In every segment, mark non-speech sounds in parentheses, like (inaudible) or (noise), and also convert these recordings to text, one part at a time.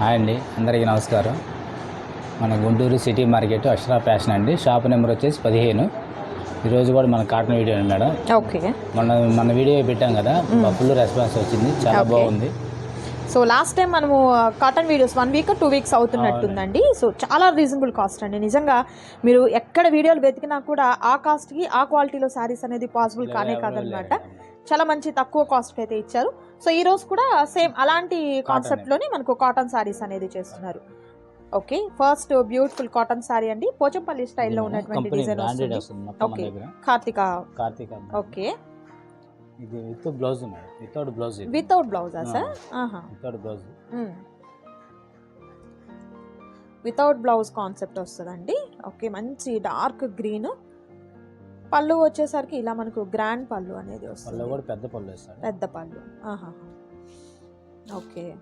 Hi అండి అందరికీ నమస్కారం. మన Guntur city market Akshara fashion అండి. షాప్ నెంబర్ వచ్చేసి పదిహేను. ఈరోజు కూడా మన కాటన్ వీడియో అండి మేడం. ఓకే. మన మన వీడియో పెట్టాం కదా ఫుల్ రెస్పాన్స్ వచ్చింది చాలా. బాగుంది. సో లాస్ట్ టైం మనము cotton videos one week two weeks అవుతున్నట్టుందండి. So చాలా రీజనబుల్ కాస్ట్ అండి. నిజంగా మీరు ఎక్కడ వీడియోలు వెతికినా కూడా ఆ కాస్ట్కి ఆ క్వాలిటీలో శారీస్ అనేది పాసిబుల్ కానే కాదనమాట. చాలా మంచి తక్కువ కాస్ట్ అయితే ఇచ్చారు. సో ఈ రోజు కూడా సేమ్ అలాంటి కాన్సెప్ట్లోనే మనకు కాటన్ శారీస్ అనేది చేస్తున్నారు. Okay first beautiful cotton sari అండి. పోచంపల్లి స్టైల్లో ఉన్నటువంటి డిజైన్ వస్తుంది. దగ్గర. కార్తిక. కార్తీక ఓకే. ఇది with blouse without blouse without బ్లౌజా sir? ఆహా. Without blouse. Without blouse concept వస్తుందండి. ఓకే మంచి డార్క్ గ్రీన్. పళ్ళు వచ్చేసరికి ఇలా మనకు గ్రాండ్ పళ్ళు అనేది వస్తుంది. కూడా పెద్ద పళ్ళు పెద్ద పళ్ళు. ఆహా. ఓకే.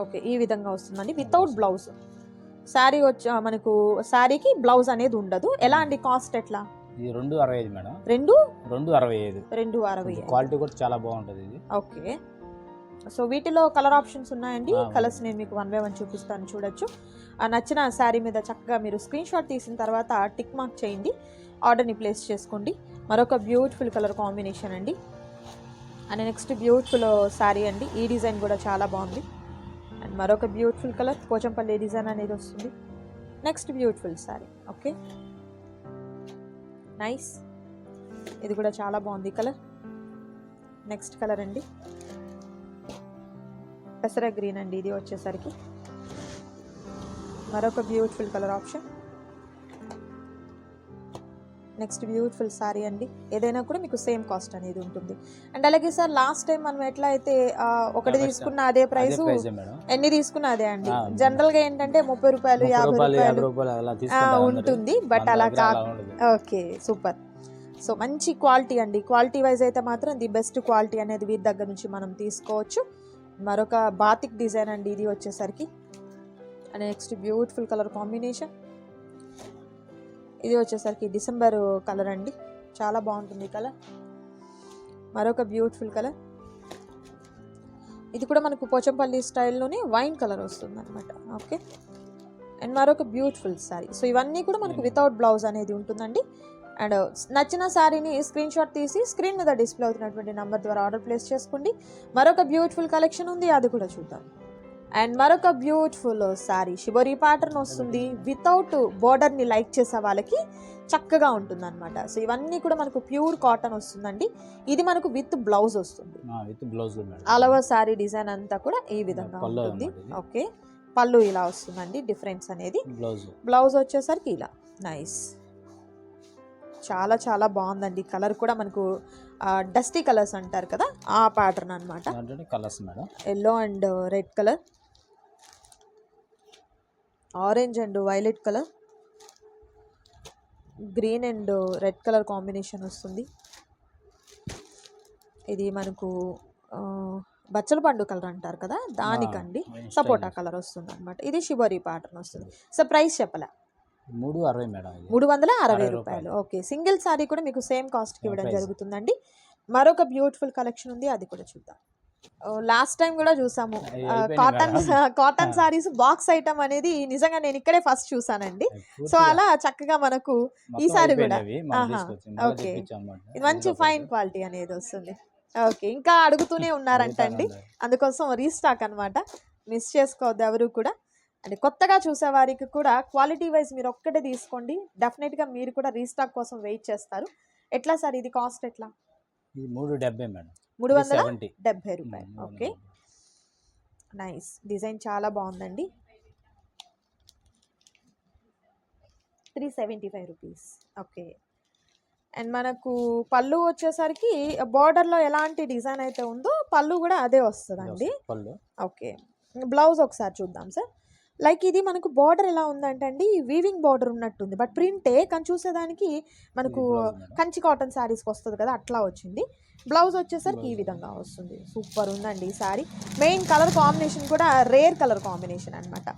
ఓకే ఈ విధంగా వస్తుందండి. వితౌట్ బ్లౌజ్ శారీ వచ్చి మనకు శారీకి బ్లౌజ్ అనేది ఉండదు. ఎలా అండి కాస్ట్ ఎట్లా? ఇది రెండు అరవై ఐదు మేడం. రెండు? రెండు అరవై ఐదు. రెండు అరవై. క్వాలిటీ కూడా చాలా బాగుంటుంది ఇది. ఓకే. సో వీటిలో కలర్ ఆప్షన్స్ ఉన్నాయండి. కలర్స్ నేను మీకు వన్ బై వన్ చూపిస్తాను చూడొచ్చు. ఆ నచ్చిన శారీ మీద చక్కగా మీరు స్క్రీన్ షాట్ తీసిన తర్వాత టిక్ మార్క్ చేయండి. ఆర్డర్ని ప్లేస్ చేసుకోండి. మరొక బ్యూటిఫుల్ కలర్ కాంబినేషన్ అండి. అండ్ నెక్స్ట్ బ్యూటిఫుల్ శారీ అండి. ఈ డిజైన్ కూడా చాలా బాగుంది. అండ్ మరొక బ్యూటిఫుల్ కలర్ పోచంపల్లి డిజైన్ అనేది వస్తుంది. Next beautiful sari. Okay? Nice. ఇది కూడా చాలా బాగుంది కలర్. నెక్స్ట్ కలర్ అండి. పెసర గ్రీన్ అండి. ఇది వచ్చేసరికి. మరొక beautiful colour option. Next beautiful sari అండి. ఏదైనా కూడా మీకు సేమ్ కాస్ట్ అనేది ఉంటుంది. అండ్ అలాగే సార్ లాస్ట్ టైం మనం ఎట్లా అయితే ఒకటి తీసుకున్న అదే ప్రైస్ ఎన్ని తీసుకున్నా అదే అండి. జనరల్గా ఏంటంటే ముప్పై రూపాయలు యాభై రూపాయలు. ఉంటుంది బట్ అలా కాదు. Okay super. సో మంచి క్వాలిటీ అండి. క్వాలిటీ వైజ్ అయితే మాత్రం ది బెస్ట్ క్వాలిటీ అనేది వీరి దగ్గర నుంచి మనం తీసుకోవచ్చు. మరొక బాతిక్ డిజైన్ అండి ఇది వచ్చేసరికి. And next beautiful colour combination. ఇది వచ్చేసరికి డిసెంబర్ కలర్ అండి. చాలా బాగుంటుంది ఈ కలర్. మరొక బ్యూటిఫుల్ కలర్. ఇది కూడా మనకు పోచంపల్లి స్టైల్లోనే వైన్ కలర్ వస్తుంది అనమాట ఓకే. అండ్ మరొక బ్యూటిఫుల్ శారీ సో ఇవన్నీ కూడా మనకు వితౌట్ బ్లౌజ్ అనేది ఉంటుందండి. అండ్ నచ్చిన శారీని స్క్రీన్ షాట్ తీసి స్క్రీన్ మీద డిస్ప్లే అవుతున్నటువంటి నెంబర్ ద్వారా ఆర్డర్ ప్లేస్ చేసుకోండి. మరొక బ్యూటిఫుల్ కలెక్షన్ ఉంది అది కూడా చూద్దాం. అండ్ మరొక బ్యూటిఫుల్ శారీ షిబోరి ప్యాటర్న్ వస్తుంది. వితౌట్ బోర్డర్ని లైక్ చేసే వాళ్ళకి చక్కగా ఉంటుంది అనమాట సో ఇవన్నీ కూడా మనకు ప్యూర్ కాటన్ వస్తుందండి. ఇది మనకు విత్ బ్లౌజ్ వస్తుంది. విత్ బ్లౌజ్ అలవ శారీ డిజైన్ అంతా కూడా ఈ విధంగా ఉంటుంది. ఓకే. పళ్ళు ఇలా వస్తుందండి డిఫరెన్స్ అనేది. బ్లౌజ్ బ్లౌజ్ వచ్చేసరికి ఇలా. నైస్ చాలా చాలా బాగుందండి. కలర్ కూడా మనకు డస్టీ కలర్స్ అంటారు కదా ఆ ప్యాటర్న్ అనమాట colours yellow and red colour orange and violet colour. Green and red colour combination వస్తుంది. ఇది మనకు బచ్చల పండు కలర్ అంటారు కదా దానికండి సపోటా కలర్ వస్తుంది అనమాట ఇది షిబోరి ప్యాటర్న్ వస్తుంది. సో ప్రైస్ చెప్పలే? మూడు అరవై మేడం మూడు వందల అరవై రూపాయలు. ఓకే సింగిల్ సారీ కూడా మీకు సేమ్ కాస్ట్కి ఇవ్వడం. జరుగుతుందండి. మరొక బ్యూటిఫుల్ కలెక్షన్ ఉంది అది కూడా చూద్దాం. లాస్ట్ టైం కూడా చూసాము. Cotton. Cotton. Saris box item అనేది నిజంగా నేను ఇక్కడే ఫస్ట్ చూసానండి. సో అలా చక్కగా మనకు ఈసారి కూడా. ఓకే. మంచి ఫైన్. క్వాలిటీ అనేది వస్తుంది. ఓకే ఇంకా అడుగుతూనే (laughs) ఉన్నారంటండి అడుగుతాను. అందుకోసం రీస్టాక్ అన్నమాట. మిస్ చేసుకోవద్దు ఎవరు కూడా. అంటే కొత్తగా చూసే వారికి కూడా క్వాలిటీ వైజ్ మీరు ఒక్కటే తీసుకోండి. డెఫినెట్గా మీరు కూడా రీస్టాక్ కోసం వెయిట్ చేస్తారు. ఎట్లా సార్? ఇది కాస్ట్ ఎట్లా? ఇది మూడు డెబ్బై మేడం. మూడు వందల డెబ్బై రూపాయలు. ఓకే. నైస్. డిజైన్ చాలా బాగుందండి. Three seventy five rupees. Okay. And మనకు పళ్ళు వచ్చేసరికి బార్డర్లో ఎలాంటి డిజైన్ అయితే ఉందో పళ్ళు కూడా అదే వస్తుందండి. పళ్ళు. ఓకే. బ్లౌజ్ ఒకసారి చూద్దాం సార్. లైక్ ఇది మనకు బార్డర్ ఎలా ఉందంటే అండి వీవింగ్ బార్డర్ ఉన్నట్టుంది. బట్ ప్రింటే కానీ చూసేదానికి మనకు. కంచి కాటన్ శారీస్కి వస్తుంది కదా అట్లా వచ్చింది. బ్లౌజ్ వచ్చేసరికి ఈ. విధంగా వస్తుంది. సూపర్ ఉందండి ఈ శారీ మెయిన్ కలర్ కాంబినేషన్ కూడా రేర్ కలర్ కాంబినేషన్ అనమాట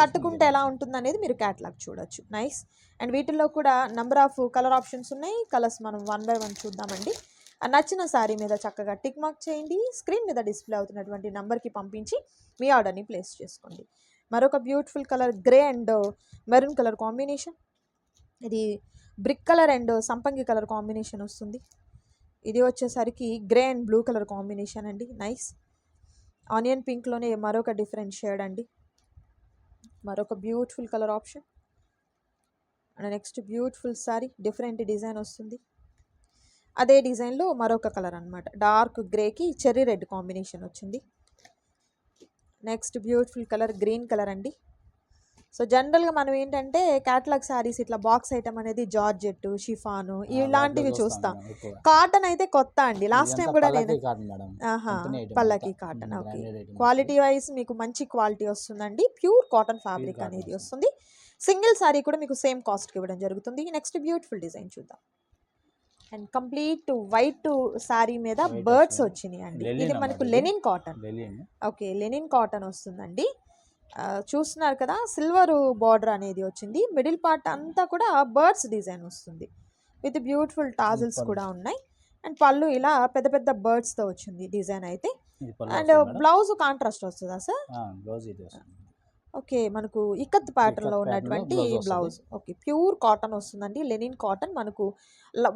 కట్టుకుంటే ఎలా ఉంటుంది అనేది మీరు క్యాట్లాగ్ చూడొచ్చు. నైస్ అండ్ వీటిల్లో కూడా నంబర్ ఆఫ్ కలర్ ఆప్షన్స్ ఉన్నాయి. కలర్స్ మనం వన్ బై వన్ చూద్దామండి. నచ్చిన శారీ మీద చక్కగా టిక్ మార్క్ చేయండి. స్క్రీన్ మీద డిస్ప్లే అవుతున్నటువంటి నెంబర్కి పంపించి మీ ఆర్డర్ని ప్లేస్ చేసుకోండి. మరొక beautiful colour grey and maroon colour combination. ఇది బ్రిక్ కలర్ అండ్ సంపంగి కలర్ కాంబినేషన్ వస్తుంది. ఇది వచ్చేసరికి grey and blue colour combination అండి. నైస్. ఆనియన్ పింక్లోనే మరొక డిఫరెంట్ షేడ్ అండి. మరొక beautiful colour option. And next beautiful sari different design వస్తుంది. అదే డిజైన్లో మరొక కలర్ అనమాట డార్క్ గ్రేకి చెర్రీ రెడ్ కాంబినేషన్ వచ్చింది. Next beautiful colour green colour అండి. సో జనరల్గా మనం ఏంటంటే క్యాటలాగ్ శారీస్ ఇట్లా బాక్స్ ఐటమ్ అనేది జార్జెట్ షిఫాను ఇలాంటివి చూస్తాం. కాటన్ అయితే కొత్త అండి. లాస్ట్ టైం కూడా నేను పల్లకి. Cotton okay. క్వాలిటీ వైజ్ మీకు మంచి క్వాలిటీ వస్తుందండి. ప్యూర్ కాటన్ ఫ్యాబ్రిక్ అనేది వస్తుంది. సింగిల్ సారీ కూడా మీకు సేమ్ కాస్ట్కి ఇవ్వడం జరుగుతుంది. నెక్స్ట్ బ్యూటిఫుల్ డిజైన్ చూద్దాం. అండ్ కంప్లీట్ వైట్ సారీ మీద బర్డ్స్. వచ్చినాయి అండి ఇది మనకు. Linen cotton. Okay linen cotton వస్తుందండి. చూస్తున్నారు కదా సిల్వర్ బార్డర్ అనేది వచ్చింది. మిడిల్ పార్ట్ అంతా కూడా బర్డ్స్ డిజైన్ వస్తుంది. With beautiful tassels. కూడా ఉన్నాయి. అండ్ పళ్ళు ఇలా పెద్ద పెద్ద birds తో వచ్చింది డిజైన్ అయితే. అండ్. బ్లౌజ్ కాంట్రాస్ట్ వస్తుందా సార్? Blouse okay. మనకు ఇక్కత్ ప్యాటర్న్లో ఉన్నటువంటి వస్తుంది. బ్లౌజ్. ఓకే. ప్యూర్ కాటన్ వస్తుందండి. లెనిన్ కాటన్ మనకు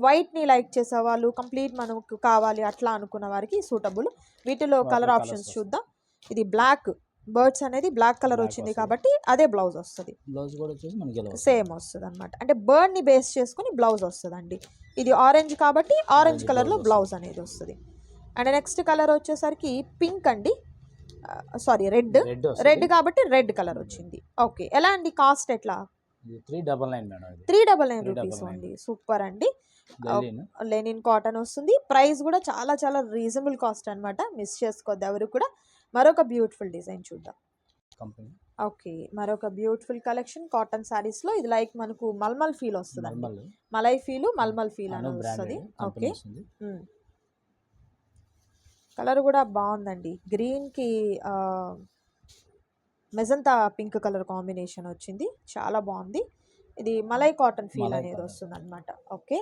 వైట్ని లైక్ చేసే వాళ్ళు కంప్లీట్ మనకు కావాలి అట్లా అనుకున్న వారికి సూటబుల్. వీటిలో వాటిలో కలర్ colours ఆప్షన్స్ వస్తాయి. చూద్దాం. ఇది బ్లాక్ బర్డ్స్ అనేది బ్లాక్ కలర్ Black వచ్చింది వస్తుంది. కాబట్టి అదే బ్లౌజ్ వస్తుంది. బ్లౌజ్ కూడా వచ్చేసి మనకి ఇలా వస్తుంది. సేమ్ వస్తుంది అనమాట అంటే బర్డ్ని బేస్ చేసుకుని బ్లౌజ్ వస్తుందండి. ఇది ఆరెంజ్ కాబట్టి ఆరెంజ్ Orange కలర్లో blouse బ్లౌజ్ అనేది వస్తుంది. అండ్ నెక్స్ట్ కలర్ వచ్చేసరికి పింక్ అండి. సారీ రెడ్ రెడ్ కాబట్టి రెడ్ కలర్ వచ్చింది. ఓకే ఎలా అండి కాస్ట్ ఎట్లా? Three double nine madam three double nine rupees. అండి. సూపర్ అండి. లెనిన్ కాటన్ వస్తుంది. ప్రైస్ కూడా చాలా చాలా రీజనబుల్ కాస్ట్ అన్నమాట. మిస్ చేసుకోవద్దు ఎవరు కూడా. మరొక బ్యూటిఫుల్ డిజైన్ చూద్దాం. కంపెనీ ఓకే మరొక బ్యూటిఫుల్ కలెక్షన్ కాటన్ సారీస్లో. ఇది లైక్ మనకు మల్మల్ ఫీల్ వస్తుంది మలై ఫీల్ మల్మల్ ఫీల్ అని వస్తుంది. ఓకే వస్తుంది. కలర్ కూడా బాగుందండి. గ్రీన్కి మెజంతా పింక్ కలర్ కాంబినేషన్ వచ్చింది. చాలా బాగుంది. ఇది మలై కాటన్ ఫీల్ అనేది. వస్తుంది అనమాట ఓకే.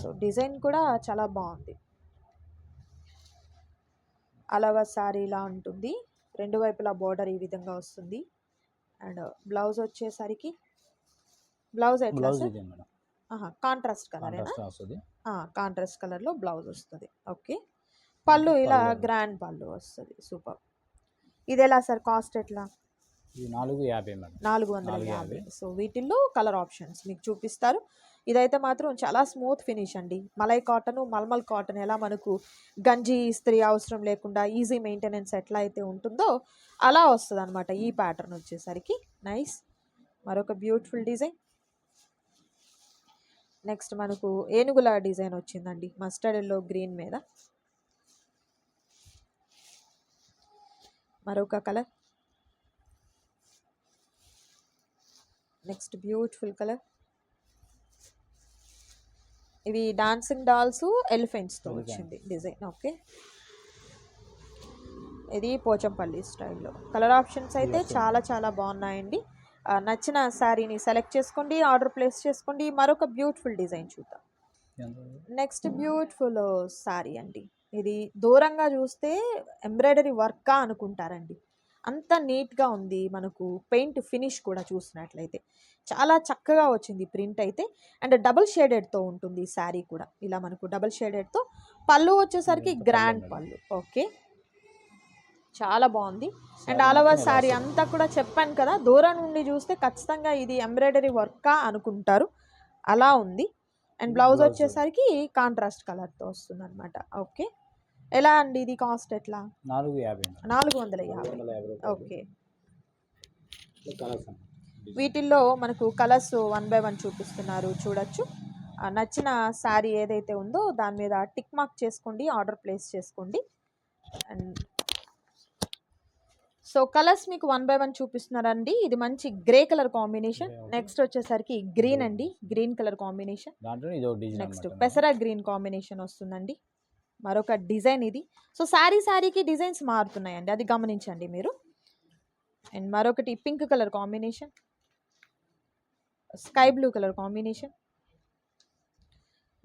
సో డిజైన్ కూడా చాలా బాగుంది. అలాగా శారీ ఇలా ఉంటుంది. రెండు వైపులా బార్డర్ ఈ విధంగా వస్తుంది. అండ్ బ్లౌజ్ వచ్చేసరికి బ్లౌజ్ ఎట్లా బ్లౌజ్ సార్? ఇదే మేడం. కాంట్రాస్ట్ కాంట్రాస్ట్ వస్తుంది కాంట్రాస్ట్ కలర్లో బ్లౌజ్ వస్తుంది. ఓకే. పళ్ళు ఇలా. గ్రాండ్ పళ్ళు వస్తుంది. సూపర్. ఇది ఎలా సార్ కాస్ట్ ఎట్లా? నాలుగు యాభై నాలుగు వందల యాభై. సో వీటిల్లో కలర్ ఆప్షన్స్ మీకు చూపిస్తారు. ఇదైతే మాత్రం చాలా స్మూత్ ఫినిష్ అండి. మలై కాటన్ మల్మల్ కాటన్ ఎలా మనకు గంజి ఇస్త్రీ అవసరం లేకుండా ఈజీ మెయింటెనెన్స్ ఎట్లా అయితే ఉంటుందో అలా వస్తుంది అనమాట ఈ ప్యాటర్న్ వచ్చేసరికి. నైస్. మరొక బ్యూటిఫుల్ డిజైన్ నెక్స్ట్ మనకు ఏనుగుల డిజైన్ వచ్చిందండి. మస్టర్డ్ ఎల్లో గ్రీన్ మీద. మరొక కలర్. Next beautiful colour. ఇవి డాన్సింగ్ డాల్స్ ఎలిఫెంట్స్తో. వచ్చింది డిజైన్. ఓకే ఇది పోచంపల్లి స్టైల్లో కలర్ ఆప్షన్స్ అయితే. చాలా చాలా బాగున్నాయండి. నచ్చిన శారీని సెలెక్ట్ చేసుకోండి ఆర్డర్ ప్లేస్ చేసుకోండి. మరొక బ్యూటిఫుల్ డిజైన్ చూద్దాం. నెక్స్ట్ బ్యూటిఫుల్ శారీ అండి. ఇది దూరంగా చూస్తే ఎంబ్రాయిడరీ వర్కా అనుకుంటారండి. అంత నీట్గా ఉంది మనకు పెయింట్ ఫినిష్ కూడా చూసినట్లయితే. చాలా చక్కగా వచ్చింది ప్రింట్ అయితే. అండ్ డబుల్ షేడెడ్తో ఉంటుంది ఈ శారీ కూడా. ఇలా మనకు డబుల్ షేడెడ్తో. పళ్ళు వచ్చేసరికి గ్రాండ్ పళ్ళు. ఓకే. చాలా బాగుంది. అండ్ ఆల్ ఓవర్ శారీ అంతా కూడా చెప్పాను కదా దూరం నుండి చూస్తే ఖచ్చితంగా ఇది ఎంబ్రాయిడరీ వర్కా అనుకుంటారు. అలా ఉంది. And blouse blouse. వచ్చేసరికి కాంట్రాస్ట్ కలర్తో వస్తుంది అనమాట ఓకే ఎలా అండి ఇది కాస్ట్ ఎట్లా? నాలుగు యాభై. నాలుగు వందల యాభై. ఓకే. వీటిల్లో మనకు కలర్స్ వన్ బై వన్ చూపిస్తున్నారు చూడొచ్చు. నచ్చిన శారీ ఏదైతే ఉందో దాని మీద టిక్ మార్క్ చేసుకోండి ఆర్డర్ ప్లేస్ చేసుకోండి. అండ్ సో కలర్స్ మీకు వన్ బై వన్ చూపిస్తున్నారండి. ఇది మంచి గ్రే కలర్ కాంబినేషన్. నెక్స్ట్ వచ్చేసరికి గ్రీన్ అండి. Green colour combination. నెక్స్ట్. పెసర గ్రీన్ కాంబినేషన్ వస్తుందండి. మరొక డిజైన్ ఇది. సో శారీ శారీకి డిజైన్స్ మారుతున్నాయండి. అది గమనించండి మీరు. అండ్ మరొకటి pink colour combination. Sky blue colour combination.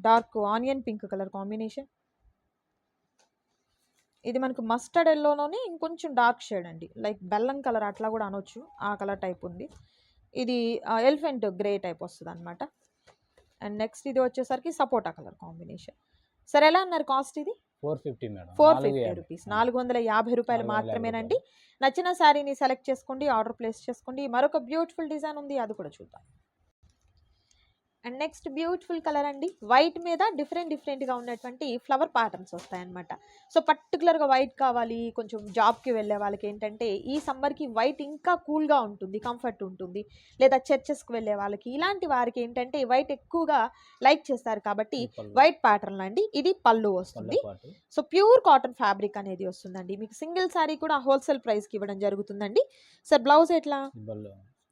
Dark onion pink colour combination. ఇది మనకు మస్టర్డ్ ఎల్లోలోనే ఇంకొంచెం డార్క్ షేడ్ అండి. లైక్ బెల్లం కలర్ అట్లా కూడా అనొచ్చు. ఆ కలర్ టైప్ ఉంది. ఇది ఎలిఫెంట్ గ్రే టైప్ వస్తుంది అనమాట అండ్ నెక్స్ట్ ఇది వచ్చేసరికి సపోటా కలర్ కాంబినేషన్ సరే ఎలా అన్నారు కాస్ట్ ఇది? Four fifty four fifty. Rupees నాలుగు వందల యాభై రూపాయలు మాత్రమేనండి. నచ్చిన శారీని సెలెక్ట్ చేసుకోండి ఆర్డర్ ప్లేస్ చేసుకోండి. మరొక బ్యూటిఫుల్ డిజైన్ ఉంది అది కూడా చూద్దాం. అండ్ నెక్స్ట్ బ్యూటిఫుల్ కలర్ అండి. వైట్ మీద డిఫరెంట్ డిఫరెంట్గా ఉన్నటువంటి ఫ్లవర్ ప్యాటర్న్స్ వస్తాయన్నమాట. సో పర్టికులర్గా వైట్ కావాలి కొంచెం జాబ్కి వెళ్ళే వాళ్ళకి ఏంటంటే ఈ సమ్మర్కి వైట్ ఇంకా కూల్గా ఉంటుంది కంఫర్ట్ ఉంటుంది. లేదా చర్చెస్కి వెళ్ళే వాళ్ళకి ఇలాంటి వారికి ఏంటంటే వైట్ ఎక్కువగా లైక్ చేస్తారు కాబట్టి వైట్ ప్యాటర్న్ అండి. ఇది పళ్ళు వస్తుంది. సో ప్యూర్ కాటన్ ఫ్యాబ్రిక్ అనేది వస్తుందండి. మీకు సింగిల్ శారీ కూడా హోల్సేల్ ప్రైస్కి ఇవ్వడం జరుగుతుందండి. సార్ బ్లౌజ్ ఎట్లా.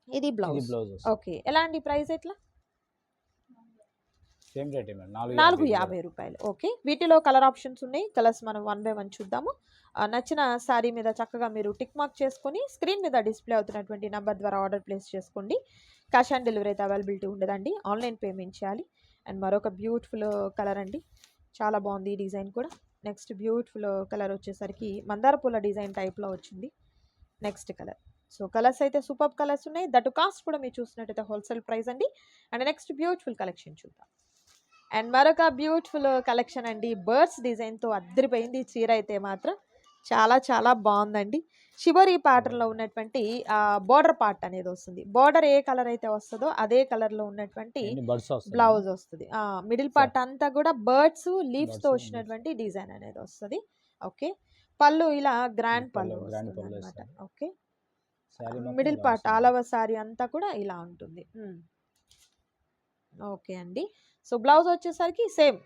ఇది బ్లౌజ్. ఓకే. ఎలా అండి ప్రైస్ ఎట్లా? సేమ్ రేట్ నాలుగు యాభై రూపాయలు. ఓకే. వీటిలో కలర్ ఆప్షన్స్ ఉన్నాయి. కలర్స్ మనం వన్ బై వన్ చూద్దాము. నచ్చిన శారీ మీద చక్కగా మీరు టిక్ మార్క్ చేసుకొని స్క్రీన్ మీద డిస్ప్లే అవుతున్నటువంటి నెంబర్ ద్వారా ఆర్డర్ ప్లేస్ చేసుకోండి. క్యాష్ ఆన్ డెలివరీ అయితే అవైలబిలిటీ ఉండదండి. ఆన్లైన్ పేమెంట్ చేయాలి. అండ్ మరొక బ్యూటిఫుల్ కలర్ అండి. చాలా బాగుంది ఈ డిజైన్ కూడా. నెక్స్ట్ బ్యూటిఫుల్ కలర్ వచ్చేసరికి మందార పూల డిజైన్ టైప్లో వచ్చింది. Next colour. సో కలర్స్ అయితే సూపర్ కలర్స్ ఉన్నాయి. దట్ కాస్ట్ కూడా మీరు చూసినట్టయితే హోల్సేల్ ప్రైస్ అండి. అండ్ నెక్స్ట్ బ్యూటిఫుల్ కలెక్షన్ చూద్దాం. అండ్ మరొక బ్యూటిఫుల్ కలెక్షన్ అండి. బర్డ్స్ డిజైన్తో అద్దరిపోయింది. ఈ చీర అయితే మాత్రం చాలా చాలా బాగుందండి. షిబోరి ప్యాటర్న్లో ఉన్నటువంటి బార్డర్ పార్ట్ అనేది వస్తుంది. బార్డర్ ఏ కలర్ అయితే వస్తుందో అదే కలర్లో ఉన్నటువంటి బ్లౌజ్ వస్తుంది. మిడిల్ పార్ట్ అంతా కూడా బర్డ్స్ లీవ్స్తో Birds, వచ్చినటువంటి డిజైన్ అనేది వస్తుంది. ఓకే. పళ్ళు ఇలా గ్రాండ్ పళ్ళు, అనమాట. Okay. Middle part. All over sari అంతా కూడా ఇలా ఉంటుంది. ఓకే అండి. సో బ్లౌజ్ వచ్చేసరికి సేమ్.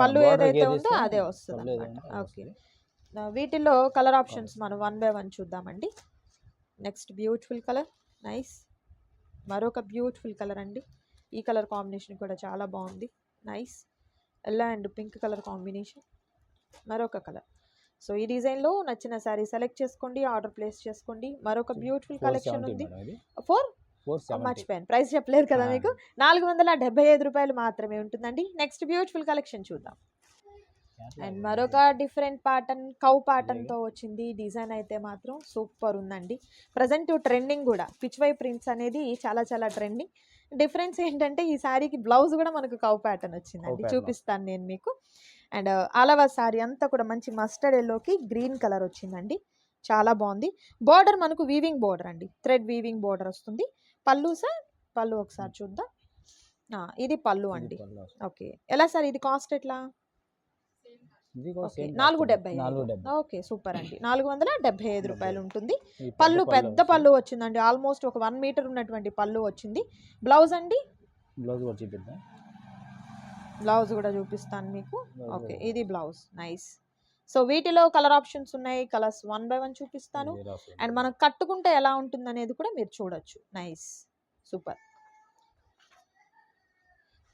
పళ్ళు ఏదైతే ఏది ఉందో అదే వస్తుంది అనమాట ఓకే. వీటిల్లో కలర్ ఆప్షన్స్ మనం వన్ బై వన్ చూద్దామండి. Next beautiful colour. నైస్. మరొక బ్యూటిఫుల్ కలర్ అండి. ఈ కలర్ కాంబినేషన్ కూడా చాలా బాగుంది. Nice. Yellow and pink colour combination. మరొక కలర్. సో ఈ డిజైన్లో నచ్చిన శారీ సెలెక్ట్ చేసుకోండి ఆర్డర్ ప్లేస్ చేసుకోండి. మరొక బ్యూటిఫుల్ 470 కలెక్షన్ ఉంది. ఫోర్? 470. మర్చిపోయాను. ప్రైస్ చెప్పలేదు కదా. మీకు? నాలుగు వందల డెబ్బై ఐదు రూపాయలు మాత్రమే ఉంటుందండి. నెక్స్ట్ బ్యూటిఫుల్ కలెక్షన్ చూద్దాం. అండ్ మరొక డిఫరెంట్ ప్యాటర్న్ కౌ తో వచ్చింది. డిజైన్ అయితే మాత్రం సూపర్ ఉందండి. ప్రజెంట్ ట్రెండింగ్ కూడా. పిచ్వై ప్రింట్స్ అనేది చాలా చాలా ట్రెండింగ్. డిఫరెన్స్ ఏంటంటే ఈ శారీకి బ్లౌజ్ కూడా మనకు కౌ ప్యాటర్న్ వచ్చిందండి. చూపిస్తాను నేను మీకు. అండ్ ఆలవా శారీ అంతా కూడా మంచి మస్టర్డ్ ఎల్లోకి గ్రీన్ కలర్ వచ్చిందండి. చాలా బాగుంది. బార్డర్ మనకు వీవింగ్ బార్డర్ అండి. థ్రెడ్ వీవింగ్ బార్డర్ వస్తుంది. పళ్ళు సార్? పళ్ళు ఒకసారి చూద్దాం. ఇది పళ్ళు అండి. ఓకే. ఎలా సార్? ఇది కాస్ట్ ఎట్లా? నాలుగు. డెబ్బై ఓకే సూపర్ అండి. నాలుగు వందల డెబ్బై ఐదు రూపాయలు. ఉంటుంది. పళ్ళు పెద్ద. పళ్ళు వచ్చిందండి. ఆల్మోస్ట్ ఒక వన్ మీటర్ ఉన్నటువంటి పళ్ళు వచ్చింది. బ్లౌజ్ అండి? బ్లౌజ్ కూడా చూపిద్దాం. బ్లౌజ్ కూడా చూపిస్తాను మీకు. ఓకే. ఇది బ్లౌజ్. నైస్. సో వీటిలో కలర్ ఆప్షన్స్ ఉన్నాయి. కలర్స్ వన్ బై వన్ చూపిస్తాను. అండ్ మనం కట్టుకుంటే ఎలా ఉంటుంది అనేది కూడా మీరు చూడొచ్చు. Nice. Super.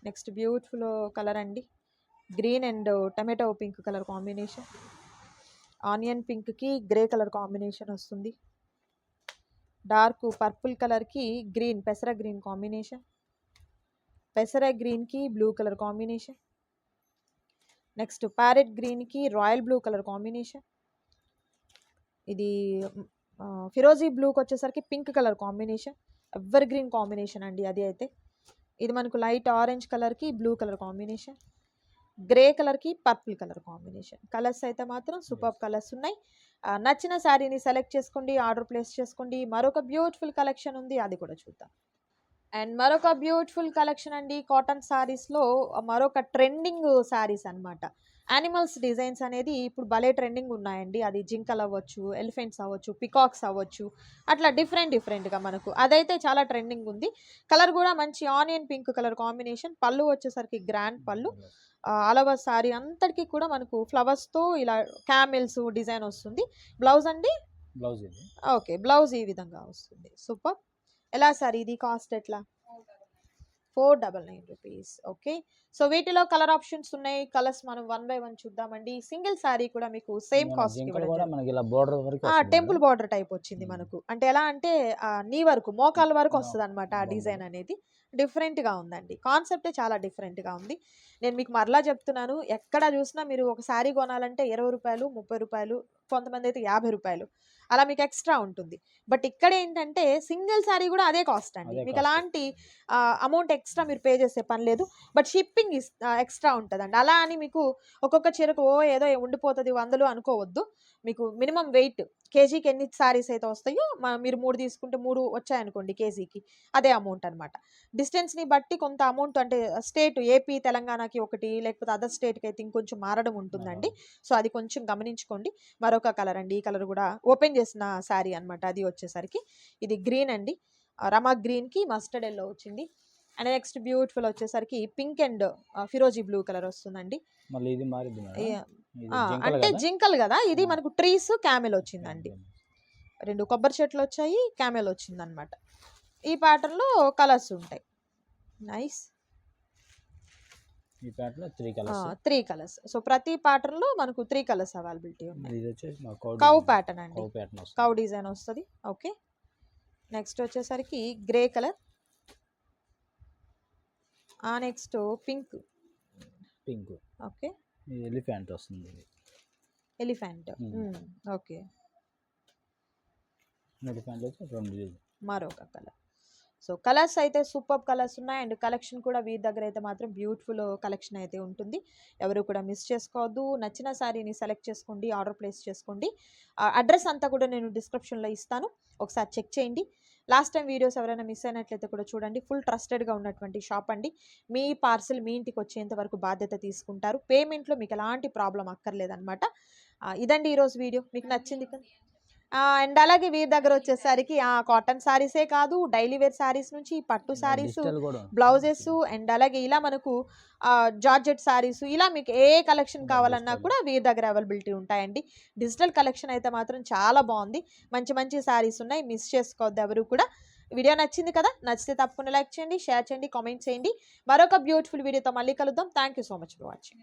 Next beautiful colour అండి. Green and tomato pink colour combination. Onion పింక్కి గ్రే కలర్ కాంబినేషన్ వస్తుంది. డార్క్ పర్పుల్ కలర్కి గ్రీన్ పెసర గ్రీన్ కాంబినేషన్. పెసర గ్రీన్కి blue colour combination. Next parrot గ్రీన్కి రాయల్ బ్లూ కలర్ కాంబినేషన్. ఇది ఫిరోజీ బ్లూకి వచ్చేసరికి pink colour combination. Ever green combination అండి అది అయితే. ఇది మనకు లైట్ ఆరెంజ్ కలర్కి బ్లూ కలర్ కాంబినేషన్. గ్రే కలర్కి పర్పుల్ కలర్ కాంబినేషన్. కలర్స్ అయితే మాత్రం సూపర్ కలర్స్ ఉన్నాయి. నచ్చిన శారీని సెలెక్ట్ చేసుకోండి ఆర్డర్ ప్లేస్ చేసుకోండి. మరొక బ్యూటిఫుల్ కలెక్షన్ ఉంది అది కూడా చూద్దాం. అండ్ మరొక బ్యూటిఫుల్ కలెక్షన్ అండి కాటన్ శారీస్లో మరొక ట్రెండింగ్ శారీస్ అన్నమాట. యానిమల్స్ డిజైన్స్ అనేది ఇప్పుడు భలే ట్రెండింగ్ ఉన్నాయండి. అది జింకలు అవ్వచ్చు ఎలిఫెంట్స్ అవ్వచ్చు పికాక్స్ అవ్వచ్చు అట్లా డిఫరెంట్ డిఫరెంట్గా మనకు అదైతే చాలా ట్రెండింగ్ ఉంది. కలర్ కూడా మంచి ఆనియన్ పింక్ కలర్ కాంబినేషన్ పళ్ళు వచ్చేసరికి గ్రాండ్ పళ్ళు. అలవా సారీ అంతటికి కూడా మనకు ఫ్లవర్స్తో ఇలా క్యామిల్స్ డిజైన్ వస్తుంది. బ్లౌజ్ అండి? బ్లౌజ్ ఓకే బ్లౌజ్ ఈ విధంగా వస్తుంది. సూపర్. ఎలా సార్ ఇది కాస్ట్ ఎట్లా? Four double nine rupees. Okay. So వీటిలో కలర్ ఆప్షన్స్ ఉన్నాయి. కలర్స్ మనం వన్ బై వన్ చూద్దామండి. సింగిల్ సారీ కూడా మీకు same cost temple. Border type వచ్చింది. మనకు. అంటే ఎలా అంటే నీ వరకు మోకాల వరకు వస్తుంది అనమాట ఆ. డిజైన్ అనేది. డిఫరెంట్గా ఉందండి. కాన్సెప్టే చాలా డిఫరెంట్గా ఉంది. నేను మీకు మరలా చెప్తున్నాను. ఎక్కడ చూసినా మీరు ఒక శారీ కొనాలంటే ఇరవై రూపాయలు ముప్పై రూపాయలు కొంతమంది అయితే యాభై రూపాయలు. అలా మీకు ఎక్స్ట్రా ఉంటుంది. బట్ ఇక్కడ ఏంటంటే సింగిల్ శారీ కూడా అదే కాస్ట్ అండి. మీకు. ఎలాంటి అమౌంట్ ఎక్స్ట్రా మీరు పే చేసే పని లేదు. బట్ షిప్పింగ్ ఎక్స్ట్రా ఉంటుందండి. అలా అని మీకు ఒక్కొక్క చీరకు ఓ ఏదో ఉండిపోతుంది వందలు అనుకోవద్దు. మీకు మినిమం వెయిట్ కేజీకి ఎన్ని శారీస్ అయితే వస్తాయో మీరు మూడు తీసుకుంటే మూడు వచ్చాయనుకోండి కేజీకి. అదే అమౌంట్ అనమాట డిస్టెన్స్ని బట్టి కొంత అమౌంట్ అంటే స్టేట్ ఏపీ తెలంగాణకి ఒకటి లేకపోతే అదర్ స్టేట్కి అయితే ఇంకొంచెం మారడం ఉంటుందండి. సో అది కొంచెం గమనించుకోండి. మరొక కలర్ అండి. ఈ కలర్ కూడా ఓపెన్ చేసిన శారీ అన్నమాట. అది వచ్చేసరికి. ఇది గ్రీన్ అండి. రమా గ్రీన్కి మస్టర్డ్ ఎల్లో వచ్చింది. అండ్ నెక్స్ట్ బ్యూటిఫుల్ వచ్చేసరికి పింక్ అండ్ ఫిరోజీ బ్లూ కలర్ వస్తుందండి. మళ్ళీ ఇది అంటే? జింకల్ కదా? ఇది. మనకు ట్రీస్ క్యామెల్ వచ్చిందండి. రెండు కొబ్బరి చెట్లు వచ్చాయి క్యామెల్ వచ్చిందనమాట ఈ ప్యాటర్న్లో కలర్స్ ఉంటాయి. నైస్. ఈ three colours. Three colours. So ప్రతి ప్యాటర్న్లో మనకు త్రీ కలర్స్ అవైలబిలిటీ ఉన్నాయి. ఇది వచ్చేసి కౌ. ప్యాటర్న్ అండి. కౌ ప్యాటర్న్ కౌ డిజైన్ వస్తుంది. ఓకే. నెక్స్ట్ వచ్చేసరికి గ్రే కలర్. ఆ next pink. Pink. Okay. Elephant వస్తుంది ఇది. ఎలిఫెంట్. ఓకే. ఎలిఫెంట్ వచ్చి రెండు. మరొక కలర్. సో కలర్స్ అయితే సూపర్ కలర్స్ ఉన్నాయి. అండ్ కలెక్షన్ కూడా వీరి దగ్గర అయితే మాత్రం బ్యూటిఫుల్ కలెక్షన్ అయితే ఉంటుంది. ఎవరు కూడా మిస్ చేసుకోవద్దు. నచ్చిన శారీని సెలెక్ట్ చేసుకోండి. ఆర్డర్ ప్లేస్ చేసుకోండి. అడ్రస్ అంతా కూడా నేను డిస్క్రిప్షన్లో ఇస్తాను. ఒకసారి చెక్ చేయండి. లాస్ట్ టైం వీడియోస్ ఎవరైనా మిస్ అయినట్లయితే కూడా చూడండి. ఫుల్ ట్రస్టెడ్గా ఉన్నటువంటి షాప్ అండి. మీ పార్సిల్ మీ ఇంటికి వచ్చేంత వరకు బాధ్యత తీసుకుంటారు. పేమెంట్లో మీకు ఎలాంటి ప్రాబ్లం అక్కర్లేదనమాట ఇదండి ఈరోజు వీడియో. మీకు నచ్చింది కదా అండ్ అలాగే వీరి దగ్గర వచ్చేసరికి ఆ కాటన్ శారీసే కాదు డైలీ వేర్ శారీస్ నుంచి పట్టు శారీస్. బ్లౌజెస్ అండ్ అలాగే ఇలా మనకు జార్జెట్ శారీస్ ఇలా మీకు ఏ కలెక్షన్ కావాలన్నా. కూడా వీరి దగ్గర అవైలబిలిటీ ఉంటాయండి. డిజిటల్ కలెక్షన్ అయితే మాత్రం చాలా బాగుంది. మంచి మంచి శారీస్ ఉన్నాయి మిస్ చేసుకోవద్దు ఎవరు కూడా. వీడియో నచ్చింది కదా నచ్చితే తప్పకుండా లైక్ చేయండి షేర్ చేయండి కామెంట్ చేయండి. మరొక బ్యూటిఫుల్ వీడియోతో మళ్ళీ కలుద్దాం. Thank you so much for watching.